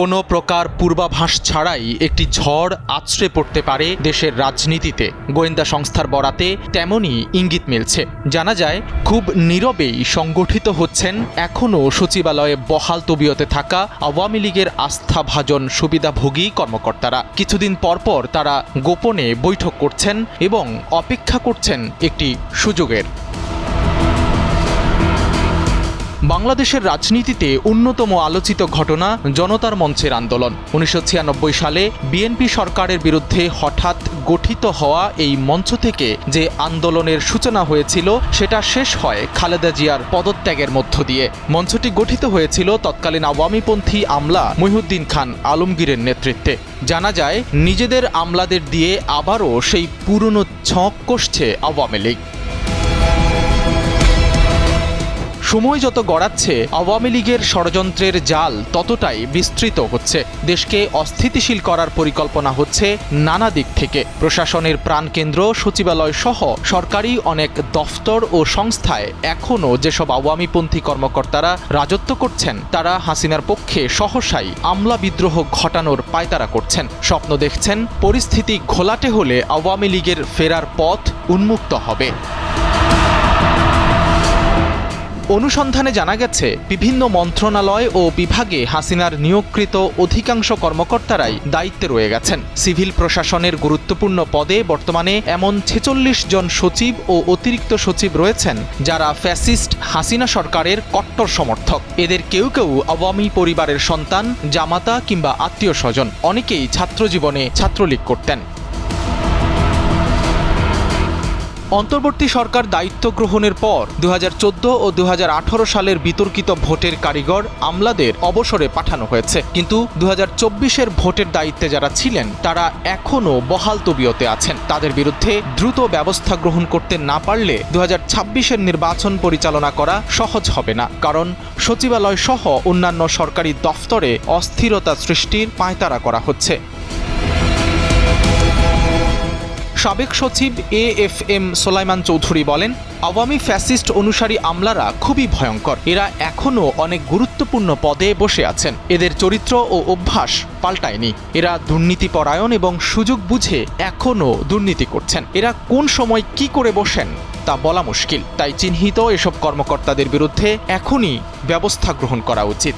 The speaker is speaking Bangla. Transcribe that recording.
কোনো প্রকার পূর্বাভাস ছাড়াই একটি ঝড় আছড়ে পড়তে পারে দেশের রাজনীতিতে। গোয়েন্দা সংস্থার বরাতে তেমনই ইঙ্গিত মিলছে। জানা যায়, খুব নীরবেই সংগঠিত হচ্ছেন এখনও সচিবালয়ে বহাল তবিয়তে থাকা আওয়ামী লীগের আস্থাভাজন সুবিধাভোগী কর্মকর্তারা। কিছুদিন পরপর তারা গোপনে বৈঠক করছেন এবং অপেক্ষা করছেন একটি সুযোগের। বাংলাদেশের রাজনীতিতে অন্যতম আলোচিত ঘটনা জনতার মঞ্চের আন্দোলন। উনিশশো ছিয়ানব্বই সালে বিএনপি সরকারের বিরুদ্ধে হঠাৎ গঠিত হওয়া এই মঞ্চ থেকে যে আন্দোলনের সূচনা হয়েছিল, সেটা শেষ হয় খালেদা জিয়ার পদত্যাগের মধ্য দিয়ে। মঞ্চটি গঠিত হয়েছিল তৎকালীন আওয়ামীপন্থী আমলা মহিউদ্দিন খান আলমগীরের নেতৃত্বে। জানা যায়, নিজেদের আমলাদের দিয়ে আবারও সেই পুরনো ছক কষছে আওয়ামী লীগ। সময় যত গড়াচ্ছে, আওয়ামী লীগের ষড়যন্ত্রের জাল ততটাই বিস্তৃত হচ্ছে। দেশকে অস্থিতিশীল করার পরিকল্পনা হচ্ছে নানা দিক থেকে। প্রশাসনের প্রাণকেন্দ্র, সচিবালয় সহ সরকারি অনেক দফতর ও সংস্থায় এখনও যেসব আওয়ামীপন্থী কর্মকর্তারা রাজত্ব করছেন, তারা হাসিনার পক্ষে সহসাই আমলা বিদ্রোহ ঘটানোর পায়তারা করছেন। স্বপ্ন দেখছেন, পরিস্থিতি ঘোলাটে হলে আওয়ামী লীগের ফেরার পথ উন্মুক্ত হবে। অনুসন্ধানে জানা গেছে, বিভিন্ন মন্ত্রণালয় ও বিভাগে হাসিনার নিয়োগকৃত অধিকাংশ কর্মকর্তারাই দায়িত্বে রয়ে গেছেন। সিভিল প্রশাসনের গুরুত্বপূর্ণ পদে বর্তমানে এমন ছেচল্লিশ জন সচিব ও অতিরিক্ত সচিব রয়েছেন, যারা ফ্যাসিস্ট হাসিনা সরকারের কট্টর সমর্থক। এদের কেউ কেউ আওয়ামী পরিবারের সন্তান, জামাতা কিংবা আত্মীয় স্বজন। অনেকেই ছাত্রজীবনে ছাত্রলীগ করতেন। অন্তর্বর্তী সরকার দায়িত্ব গ্রহণের পর দু হাজার চোদ্দ ও দু হাজার আঠারো সালের বিতর্কিত ভোটের কারিগর আমলাদের অবসরে পাঠানো হয়েছে। কিন্তু দু এর ভোটের দায়িত্বে যারা ছিলেন, তারা এখনও বহাল তবিয়তে আছেন। তাদের বিরুদ্ধে দ্রুত ব্যবস্থা গ্রহণ করতে না পারলে দু এর নির্বাচন পরিচালনা করা সহজ হবে না। কারণ সচিবালয় সহ অন্যান্য সরকারি দফতরে অস্থিরতা সৃষ্টির পায়তারা করা হচ্ছে। সাবেক সচিব A F M Solaiman Chowdhury বলেন, আওয়ামী ফ্যাসিস্ট অনুসারী আমলারা খুবই ভয়ঙ্কর। এরা এখনও অনেক গুরুত্বপূর্ণ পদে বসে আছেন। এদের চরিত্র ও অভ্যাস পাল্টায়নি। এরা দুর্নীতিপরায়ণ এবং সুযোগ বুঝে এখনও দুর্নীতি করছেন। এরা কোন সময় কি করে বসেন তা বলা মুশকিল। তাই চিহ্নিত এসব কর্মকর্তাদের বিরুদ্ধে এখনই ব্যবস্থা গ্রহণ করা উচিত।